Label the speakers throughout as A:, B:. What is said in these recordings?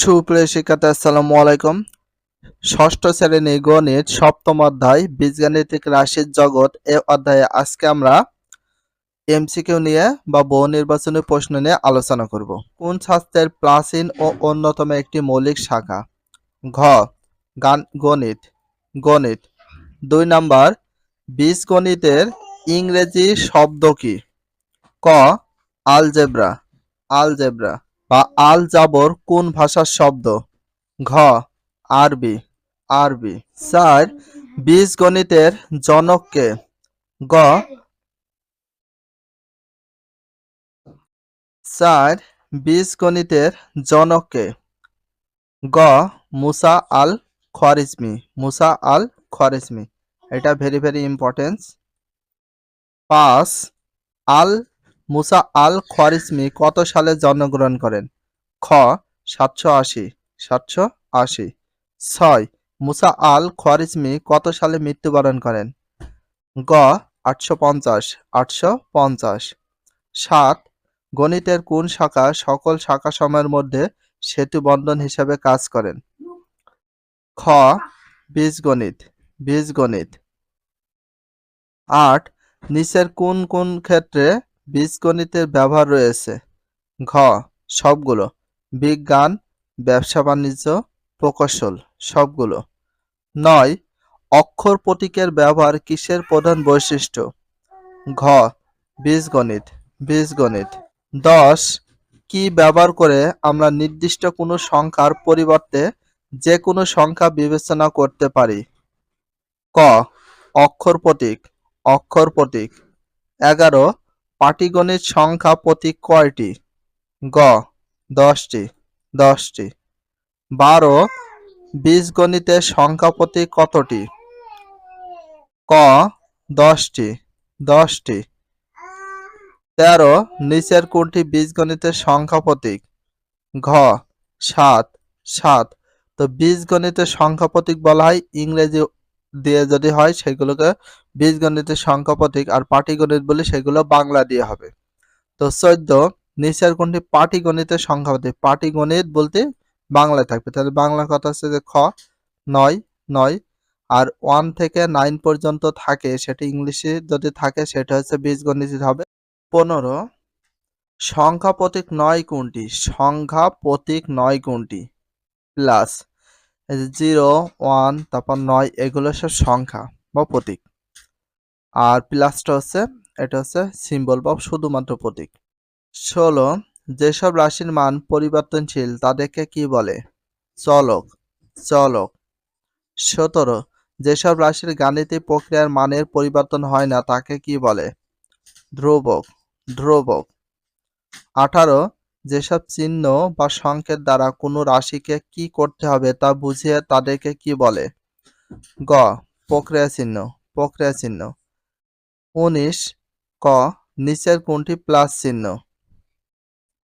A: সুপ্রিয় শিক্ষার্থী, আসসালামু আলাইকুম। ষষ্ঠ শ্রেণি গণিত সপ্তম অধ্যায়, বীজগাণিতিক রাশির জগৎ। এ অধ্যায়ে আজকে আমরা এমসিকিউ নিয়ে বা বহু নির্বাচনী প্রশ্ন নিয়ে আলোচনা করব। কোন শাস্ত্রের প্রাচীন ও অন্যতম একটি মৌলিক শাখা? ঘ, গান, গণিত। গণিত। দুই নাম্বার, বীজগণিতের ইংরেজি শব্দ কি? ক, আলজেব্রা। আলজেব্রা। বা আল জাবর কোন ভাষার শব্দ? ঘ, আরবি আরবি। স্যার, বীজগণিতের জনককে। গ, স্যার, বীজগণিতের জনককে। গ, মুসা আল খরিজমি, মুসা আল খরিজমি। এটা ভেরি ভেরি ইম্পর্টেন্স পাঁচ, আল মুসা আল খরিজমি কত সালে জন্মগ্রহণ করেন? খ, সাতশো আশি সাতশো আশি। ছয়, মুসা আল খরিজমি কত সালে মৃত্যুবরণ করেন? গ, আটশো পঞ্চাশ আটশো পঞ্চাশ। সাত, গণিতের কোন শাখা সকল শাখা সময়ের মধ্যে সেতু বন্ধন হিসাবে কাজ করেন? খ, বীজগণিত বীজগণিত। আট, নিচের কোন কোন ক্ষেত্রে বীজগণিতের ব্যবহার রয়েছে। ঘ, সবগুলো। বিজ্ঞান, ব্যবসা বাণিজ্য, প্রকৌশল, সবগুলো। নয়, অক্ষর প্রতীকের ব্যবহার কিসের প্রধান বৈশিষ্ট্য? ঘ, বীজগণিত বীজগণিত। দশ, কি ব্যবহার করে আমরা নির্দিষ্ট কোনো সংখ্যার পরিবর্তে যে কোনো সংখ্যা বিবেচনা করতে পারি? ক, অক্ষর প্রতীক অক্ষর প্রতীক এগারো পাটিগণিত সংখ্যা প্রতি কয়টি? গ, দশটি দশটি। বারো, বীজগণিতের সংখ্যা প্রতি কতটি? ক, দশটি দশটি। তেরো, নিচের কোনটি বীজগণিতের সংখ্যা প্রতীক? ঘ, সাত সাত। তো বীজগণিতের সংখ্যা প্রতীক বলা হয় ইংরেজি দিয়ে যদি হয়, সেগুলোকে বীজগণিতের সংখ্যা প্রতীক আর পাটিগণিত বলি সেগুলো বাংলা দিয়ে হবে। তো চোদ্দ, নিচের কোনটি? পাটিগণিতের সংখ্যা প্রতীক পাটিগণিত বলতে বাংলায় থাকবে। তাহলে বাংলা কথা হচ্ছে যে খ, নয় নয়, আর ওয়ান থেকে নাইন পর্যন্ত থাকে, সেটা ইংলিশে যদি থাকে, সেটা হচ্ছে বীজগণিত হবে। পনেরো সংখ্যা প্রতীক নয় কোনটি? সংখ্যা প্রতীক নয় কোনটি? প্লাস জিরো, ওয়ান, তারপর নয়, এগুলো সব সংখ্যা বা প্রতীক। আর প্লাসটা হচ্ছে, এটা হচ্ছে সিম্বল বা শুধুমাত্র প্রতীক। ষোলো, যেসব রাশির মান পরিবর্তনশীল তাদেরকে কি বলে? চলক চলক। সতেরো, যেসব রাশির গাণিতিক প্রক্রিয়ার মানের পরিবর্তন হয় না তাকে কি বলে? ধ্রুবক ধ্রুবক। আঠারো, যেসব চিহ্ন বা সংকেত দ্বারা কোনো রাশিকে কি করতে হবে তা বুঝিয়ে তাদেরকে কি বলে? গ, প্রক্রিয়া চিহ্ন প্রক্রিয়া চিহ্ন। উনিশ, ক, নিচের কোনটি প্লাস চিহ্ন?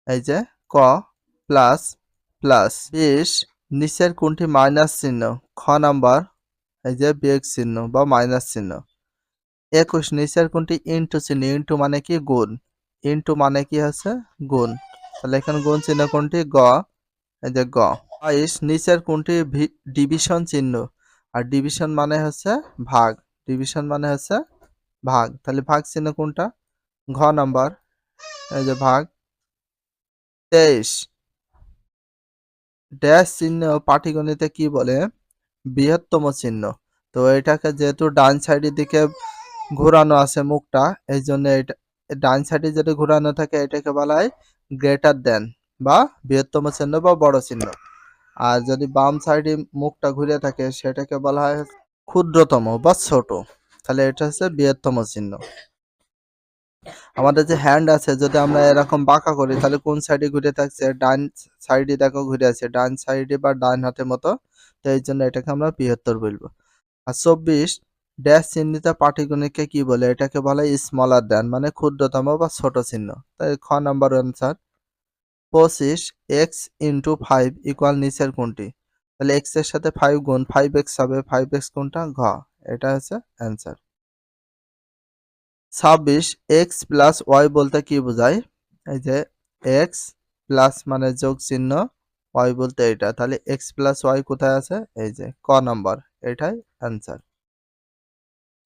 A: এই যে, ক, প্লাস প্লাস। বিশ, নিচের কোনটি মাইনাস চিহ্ন? খ নাম্বার, এই যে, বিয়োগ চিহ্ন বা মাইনাস চিহ্ন। একুশ, নিচের কোনটি ইন্টু চিহ্ন? ইন্টু মানে কি? গুণ। ইন্টু মানে কি হচ্ছে? গুণ। তাহলে এখানে গুণ চিহ্ন কোনটি? গ। এই যে, গ। বাইশ, নিচের কোনটি ডিভিশন চিহ্ন? আর ডিভিশন মানে হচ্ছে ভাগ। ডিভিশন মানে হচ্ছে ভাগ। তাহলে ভাগ চিহ্ন কোনটা? ঘ নাম্বার। এই যে ভাগ। তেইশ। ড্যাশ চিহ্ন পাটিগণিতে কি বলে? বৃহত্তম চিহ্ন। তো এটাকে যেহেতু ডান সাইডের দিকে ঘোরানো আছে মুখটা, এই জন্য এটা, ডান সাইডে যদি ঘোরানো থাকে এটাকে বলা হয় গ্রেটার দেন বা বৃহত্তম চিহ্ন বা বড় চিহ্ন। আর যদি বাম সাইডে মুখটা ঘুরে থাকে, সেটাকে বলা হয় ক্ষুদ্রতম বা ছোট। তাহলে এটা হচ্ছে বৃহত্তম চিহ্ন। আমাদের যে হ্যান্ড আছে, যদি আমরা এরকম বাঁকা করি, তাহলে কোন সাইডে ঘুরে থাকছে? ডান সাইডে দেখো ঘুরে আছে, ডান সাইডে বা ডান হাতের মতো। তো এই জন্য এটাকে আমরা বৃহত্তর বলব। আর চব্বিশ ড্যাশ চিহ্নিত পাটিগণিতকে কি বলে? এটাকে বলা স্মলার দেন মানে ক্ষুদ্রতম বা ছোট চিহ্ন। তাই খ নাম্বার অ্যান্সার পঁচিশ এক্স ইন্টু ফাইভ ইকুয়াল নিচের কোনটি? তাহলে এক্সের সাথে ফাইভ গুণ ফাইভ এক্স হবে ফাইভ এক্স কোনটা? ঘ। এটা হচ্ছে অ্যান্সার ছাব্বিশ এক্স প্লাস ওয়াই বলতে কি বোঝায়? এই যে এক্স প্লাস মানে যোগ চিহ্ন ওয়াই বলতে এটা। তাহলে এক্স প্লাস ওয়াই কোথায় আছে? এই যে ক নাম্বার, এটাই অ্যান্সার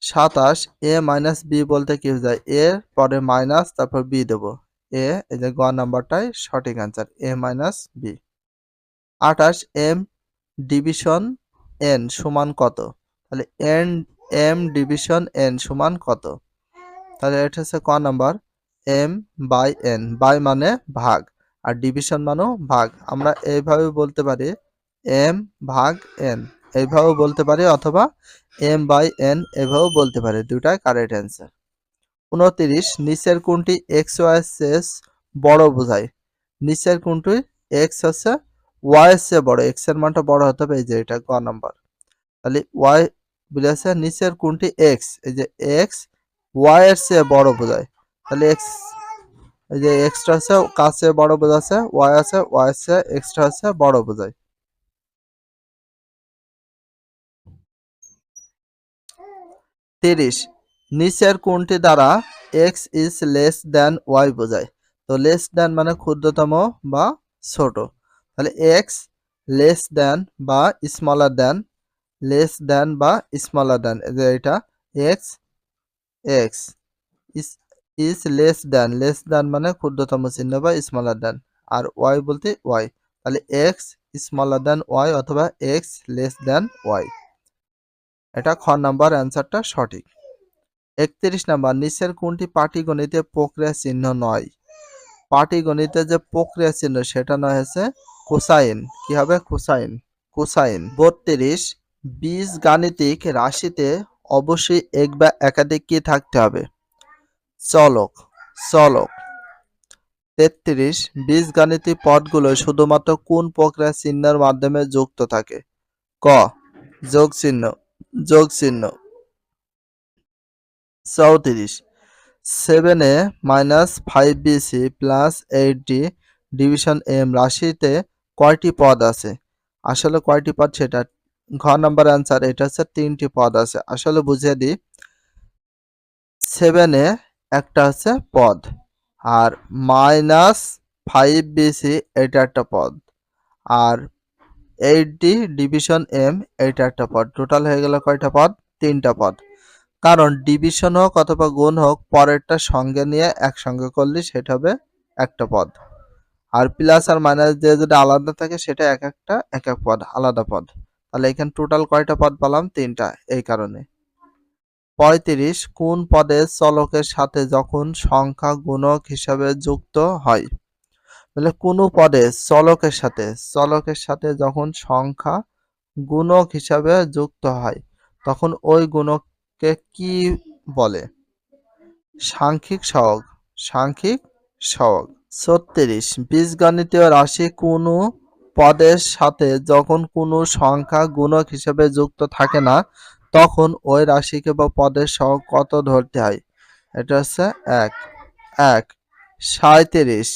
A: সাতাশ এ মাইনাস বি বলতে কি বোঝায়? এর পরে মাইনাস তারপর বি দেবো। এ এই যে গ নাম্বারটাই সঠিক অ্যান্সার এ মাইনাস বি আঠাশ এম ডিভিশন এন সমান কত? তাহলে এন, এম ডিভিশন এন সমান কত? তাহলে এটা হচ্ছে ক number? M by N, by মানে ভাগ, আর ডিভিশন মানেও ভাগ। আমরা এইভাবে বলতে পারি এম ভাগ এন, এইভাবেও বলতে পারি অথবা এম বাই এন এভাবেও বলতে পারি। দুটাই কারেক্ট অ্যান্সার। উনতিরিশ, নিচের কোনটি এক্স ওয়াই বড় বোঝায়? নিচের কোনটি এক্স হচ্ছে ওয়াই চেয়ে বড় এক্সের মানটা বড় হতে হবে, এই যে এটা গ নাম্বার। তাহলে ওয়াই বলেছে নিচের কোনটি? এক্স এই যে এক্স ওয়াই এর চেয়ে বড় বোঝায় তাহলে এক্স এই যে এক্সট্রা আছে কাছে বড় বোঝাচ্ছে ওয়াই আছে ওয়াই চেয়ে এক্সট্রা আছে, বড় বোঝায় তিরিশ, নিচের কোনটি দ্বারা X is less than Y বোঝায়? তো লেস দ্যান মানে ক্ষুদ্রতম বা ছোট। তাহলে এক্স লেস দেন বা স্মলার দ্যান লেস দেন বা স্মলার দ্যান যে এটা X X is less than less than মানে ক্ষুদ্রতম চিহ্ন বা স্মলার দ্যান আর ওয়াই বলতে ওয়াই তাহলে এক্স স্মলার দেন ওয়াই অথবা এক্স লেস দেন ওয়াই এটা খ নাম্বার অ্যান্সারটা সঠিক। একত্রিশ নাম্বার, নিচের কোনটি পাটিগণিতে প্রক্রিয়া চিহ্ন নয়? পাটিগণিতে যে প্রক্রিয়া চিহ্ন, সেটা নয় হচ্ছে কোসাইন। কি হবে? কোসাইন। কোসাইন। বত্রিশ, বীজ গাণিতিক রাশিতে অবশ্যই এক বা একাধিক কি থাকতে হবে? চলক। চলক। তেত্রিশ বীজগাণিতিক পদগুলো শুধুমাত্র কোন প্রক্রিয়া চিহ্নের মাধ্যমে যুক্ত থাকে? ক, যোগ চিহ্ন যোগ চিহ্ন। চৌত্রিশ, seven minus five B C plus eight D division M রাশিতে কয়টি পদ আছে? আসলে কয়টি পদ সেটা ঘ নাম্বার অ্যান্সার এটা হচ্ছে তিনটি পদ আছে। আসলে বুঝিয়ে দিই সেভেনে একটা হচ্ছে পদ, আর মাইনাস ফাইভ বিসি এটা একটা পদ, আর এইট ডি ডিভিশন এম এটা একটা পদ। টোটাল হয়ে গেল কয়টা পদ? তিনটা পদ। কারণ ডিভিশন হোক অথবা গুণ হোক, পরেরটা সঙ্গে নিয়ে একসঙ্গে করলে সেটা হবে একটা পদ। আর প্লাস আর মাইনাস দিয়ে যদি আলাদা থাকে সেটা এক একটা, এক এক পদ, আলাদা পদ। তাহলে এখানে টোটাল কয়টা পদ পেলাম? তিনটা, এই কারণে। পঁয়ত্রিশ, কোন পদে চলকের সাথে যখন সংখ্যা গুণক হিসাবে যুক্ত হয়? তাহলে কোনো পদে চলকের সাথে চলকের সাথে যখন সংখ্যা গুণক হিসাবে যুক্ত হয়, তখন ওই গুণককে কি বলে? সাংখ্যিক সহগ সাংখ্যিক সহগ। ছত্রিশ। বীজগণিতীয় রাশি কোনো পদের সাথে যখন কোনো সংখ্যা গুণক হিসেবে যুক্ত থাকে না, তখন ওই রাশিকে বা পদের সহগ কত ধরতে হয়? এটা হচ্ছে এক। এক। সাঁত্রিশ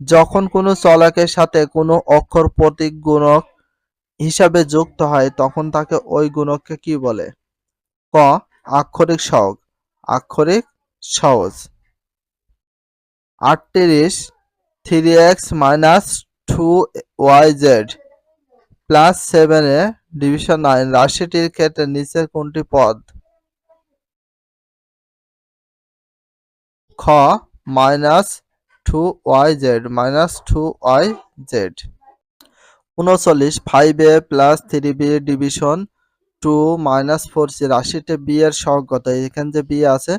A: যখন কোনো চলকের সাথে কোনো অক্ষর প্রতীক গুণক হিসাবে যুক্ত হয়, তখন তাকে ওই গুণককে কি বলে? ক। আক্ষরিক সহগ। আক্ষরিক সহজ। আটত্রিশ three X minus two Y Z plus সেভেনে ডিভিশন নাইন রাশিটির ক্ষেত্রে নিচের কোনটি পদ? খ minus two Y Z minus two Y Z উনচল্লিশ five A plus three B division two minus four C রাশিতে বি এর সহগ এখানে যে বি আছে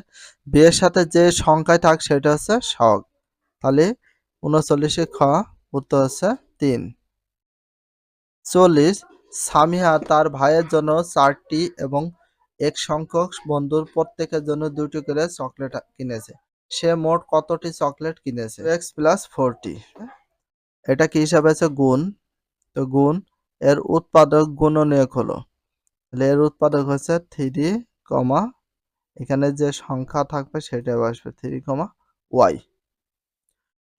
A: বি এর সাথে যে সংখ্যায় থাক সেটা হচ্ছে সহগ। তাহলে উনচল্লিশে খ, উত্তর হচ্ছে তিন। চল্লিশ সামিহা তার ভাইয়ের জন্য চারটি এবং এক সংখ্যক বন্ধুর প্রত্যেকের জন্য দুটি করে চকলেট কিনেছে। সে মোট কতটি চকলেট কিনেছে? এক্স প্লাস ফোরটি এটা কি হিসাবে আছে? গুণ। তো গুণ, এর উৎপাদক গুণনীয়ক হলো। তাহলে এর উৎপাদক হচ্ছে থ্রি কমা এখানে যে সংখ্যা থাকবে সেটা আসবে three comma Y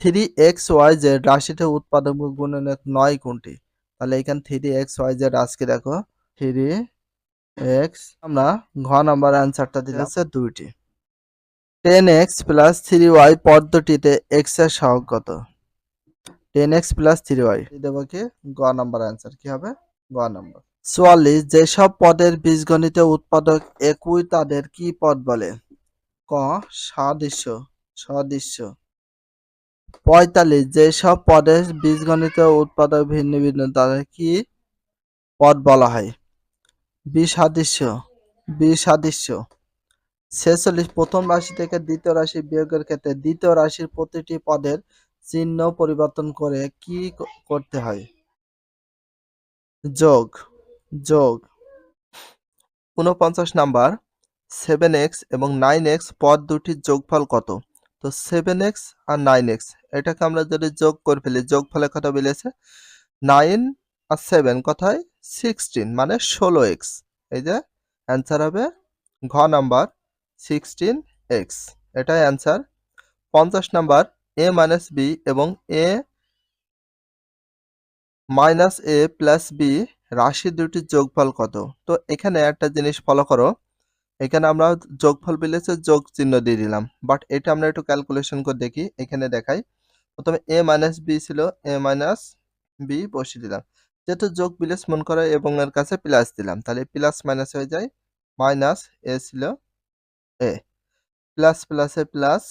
A: three X Y Z রাশিতে উৎপাদক গুণনীয়ক নয় কোনটি? তাহলে এখানে থ্রি এক্স ওয়াই জেড আজকে দেখো থ্রি এক্স আমরা ঘ নাম্বার অ্যান্সারটা দিতে হচ্ছে দুইটি। Ten X plus three Y পদ্ধতিতে এক্সের সহগ কত? Ten X plus three Y. দেবো কি? গ নাম্বার অ্যান্সার। কি হবে? গ নাম্বার। চুয়াল্লিশ যেসব পদের বীজগণিত উৎপাদক একই তাদের কি পদ বলে? ক সাদৃশ্য সদৃশ্য। পঁয়তাল্লিশ যেসব পদের বীজগণিত উৎপাদক ভিন্ন ভিন্ন, তাদের কি পদ বলা হয়? বিসাদৃশ্য বিসাদৃশ্য। ছেচল্লিশ, প্রথম রাশি থেকে দ্বিতীয় রাশি বিয়োগের ক্ষেত্রে দ্বিতীয় রাশির প্রতিটি পদের চিহ্ন পরিবর্তন করে কি করতে হয়? যোগ যোগ। উনপঞ্চাশ নাম্বার সেভেন এক্স এবং নাইন এক্স পদ দুটির যোগফল কত? তো সেভেন এক্স আর নাইন এক্স এটাকে আমরা যদি যোগ করে ফেলি, যোগফলের কথা বলেছে নাইন আর সেভেন কথায়? সিক্সটিন মানে ষোলো এক্স এই যে অ্যান্সার হবে ঘ নাম্বার সিক্সটিন এক্স এটাই অ্যান্সার পঞ্চাশ নাম্বার এ মাইনাস বি এবং A minus A plus B রাশি দুটির যোগফল কত? তো এখানে একটা জিনিস ফলো করো। এখানে আমরা যোগফল বিলেছে যোগ চিহ্ন দিয়ে দিলাম বাট এটা আমরা একটু ক্যালকুলেশন করে দেখি, এখানে দেখাই। প্রথমে এ মাইনাস বি ছিল এ মাইনাস বি বসিয়ে দিলাম। যেহেতু যোগ বিলেস মন করে এবং এর কাছে প্লাস দিলাম, তাহলে প্লাস মাইনাস হয়ে যায় মাইনাস এ ছিল এ প্লাস প্লাসে প্লাস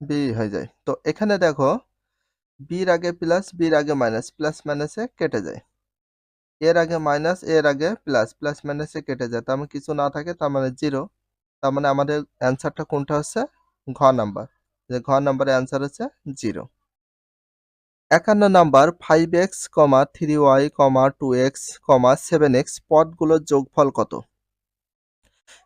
A: বি হয়ে যায়। তো এখানে দেখো বির আগে প্লাস বির আগে মাইনাস প্লাস মাইনাসে কেটে যায়। এর আগে মাইনাস এর আগে প্লাস প্লাস মাইনাসে কেটে যায়। তার মানে কিছু না থাকে, তার মানে জিরো তার মানে আমাদের অ্যান্সারটা কোনটা হচ্ছে? ঘ নাম্বার যে ঘ নাম্বারের অ্যান্সার হচ্ছে জিরো একান্ন number five X comma three Y comma two X comma seven X পদগুলোর যোগফল কত?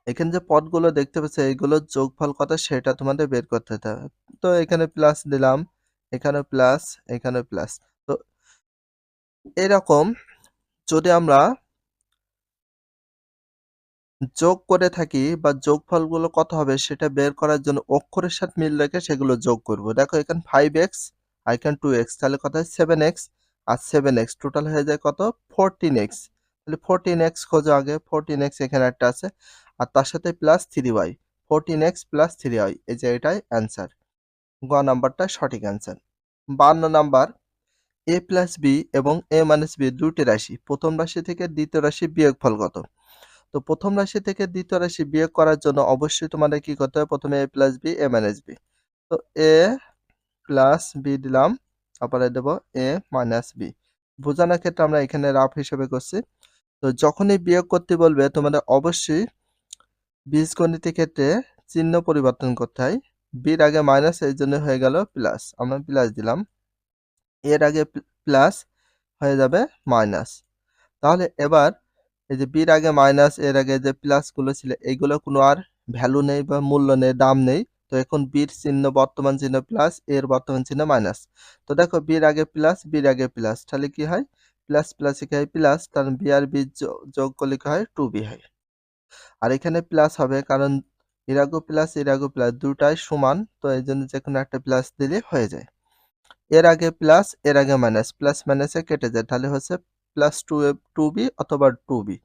A: এখানে যে পদগুলো দেখতে পাচ্ছ এইগুলোর যোগফল কত, সেটা তোমাদের বের করতে হবে। তো এখানে প্লাস দিলাম, এখানে প্লাস এখানে প্লাস তো এরকম যদি আমরা যোগ করে থাকি বা যোগফলগুলো কত হবে সেটা বের করার জন্য অক্ষরের সাথে মিল রেখে সেগুলো যোগ করব। দেখো এখানে ফাইভ এক্স আর এখানে টু এক্স তাহলে কত হয়? সেভেন এক্স আর সেভেন এক্স টোটাল হয়ে যায় কত? ফোরটিন এক্স তাহলে ফোরটিন এক্স খোঁজো আগে ফোরটিন এক্স এখানে একটা আছে, আর তার সাথে plus three Y fourteen X plus three Y এই যে এটাই অ্যান্সার গ নাম্বারটা সঠিক অ্যান্সার বান্ন নাম্বার এ প্লাস বি এবং এ মাইনাস বি দুটি রাশি, প্রথম রাশি থেকে দ্বিতীয় রাশি বিয়োগফল কত তো প্রথম রাশি থেকে দ্বিতীয় রাশি বিয়োগ করার জন্য অবশ্যই তোমাদের কি করতে হবে? প্রথমে A plus B A minus B তো এ প্লাস বি দিলাম, তারপরে দেবো এ মাইনাস বি বোঝানোর ক্ষেত্রে আমরা এখানে রাফ হিসেবে করছি। তো যখনই বিয়োগ করতে বলবে, তোমাদের অবশ্যই বীজগণিতের ক্ষেত্রে চিহ্ন পরিবর্তন করতে হয়। বির আগে মাইনাস এই জন্য হয়ে গেল প্লাস আমরা প্লাস দিলাম। এর আগে প্লাস হয়ে যাবে মাইনাস। তাহলে এবার এই যে বির আগে মাইনাস, এর আগে যে প্লাসগুলো ছিল, এইগুলো কোনো আর ভ্যালু নেই বা মূল্য নেই, দাম নেই। তো এখন বির চিহ্ন, বর্তমান চিহ্ন প্লাস, এর বর্তমান চিহ্ন মাইনাস। তো দেখো বির আগে প্লাস, বির আগে প্লাস। তাহলে কি হয়? প্লাস প্লাস কি হয় প্লাস কারণ বি আর বি যোগ করলে কি হয়? টু বি হয়। আর এখানে প্লাস হবে কারণ আগেও প্লাস আগেও প্লাস, দুটাই সমান। তো এই জন্য যে কোনো একটা প্লাস দিলে হয়ে যায়। এর আগে প্লাস এর আগে মাইনাস প্লাস মাইনাসে কেটে যায়। তাহলে হচ্ছে প্লাস টু টু বি অথবা টু বি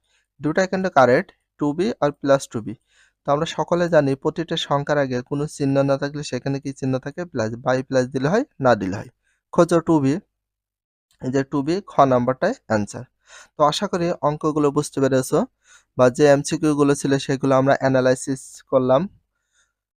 A: দুটাই কিন্তু কারেক্ট টু বি আর প্লাস টু বি তো আমরা সকলে জানি প্রতিটা সংখ্যার আগে কোনো চিহ্ন না থাকলে সেখানে কি চিহ্ন থাকে? প্লাস বাই প্লাস দিলে হয়, না দিলে হয়। খোঁজো টু বি যে টু বি খ নাম্বারটাই অ্যান্সার তো আশা করি অঙ্কগুলো বুঝতে পেরেছ। বা যে এমসিকিউ গুলো ছিল সেগুলো আমরা অ্যানালাইসিস করলাম।